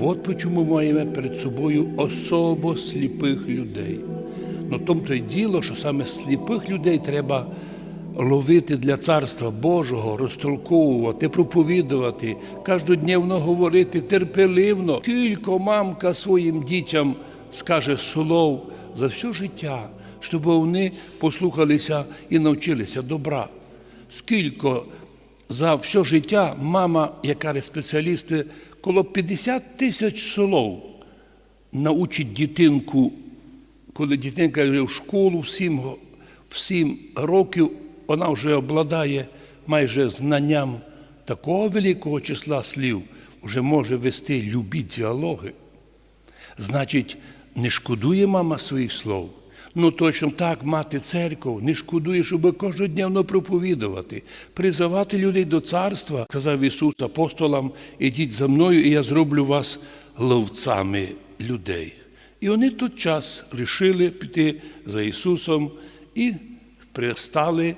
От чому ми маємо перед собою особо сліпих людей. Ну тому то й діло, що саме сліпих людей треба ловити для Царства Божого, розтолковувати, проповідувати, кожнодневно говорити терпеливно. Кілько мамка своїм дітям скаже слов за все життя, щоб вони послухалися і навчилися добра. Скільки за все життя мама, яка спеціалісти, коло 50 тисяч слов научить дитинку, коли дитинка йде в школу в 7, в 7 років, вона вже обладає майже знанням такого великого числа слів, вже може вести любі діалоги. Значить, не шкодує мама своїх слов. Ну точно так мати церков не шкодує, щоб кожнодневно проповідувати, призивати людей до царства, сказав Ісус апостолам, ідіть за мною, і я зроблю вас ловцями людей. І вони тут час рішили піти за Ісусом і пристали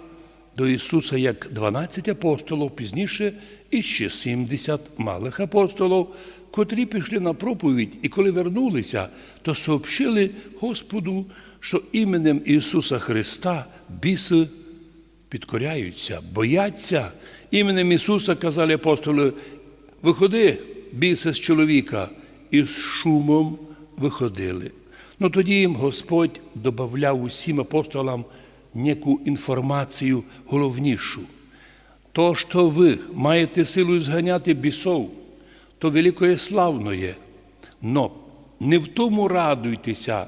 до Ісуса як 12 апостолів, пізніше і ще 70 малих апостолів, котрі пішли на проповідь, і коли вернулися, то сообщили Господу, що іменем Ісуса Христа біси підкоряються, бояться. Іменем Ісуса казали апостоли, виходи, біси з чоловіка, і з шумом виходили. Ну тоді їм Господь додавав усім апостолам неку інформацію головнішу. То, що ви маєте силу зганяти бісов, то великое славно є. Но не в тому радуйтеся,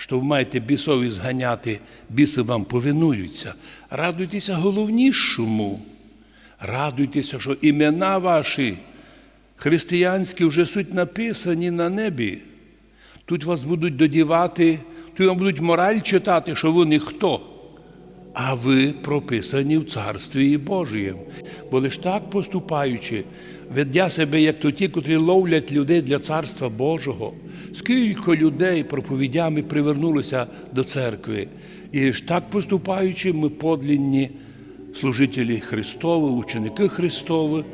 що ви маєте бісові зганяти, біси вам повинуються. Радуйтеся головнішому. Радуйтеся, що імена ваші християнські вже суть написані на небі. Тут вас будуть додівати, тут вам будуть мораль читати, що ви ніхто. А ви прописані в Царстві Божієм. Бо лиш так поступаючи, ведя себе, як то ті, котрі ловлять людей для Царства Божого. Скільки людей проповідями привернулося до церкви. І ж так поступаючи, ми подлінні служителі Христові, ученики Христові,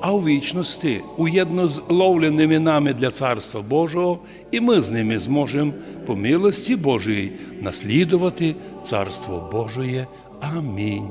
а у вічності, уєдно з ловленими нами для Царства Божого, і ми з ними зможемо по милості Божої наслідувати Царство Божоє. Амінь.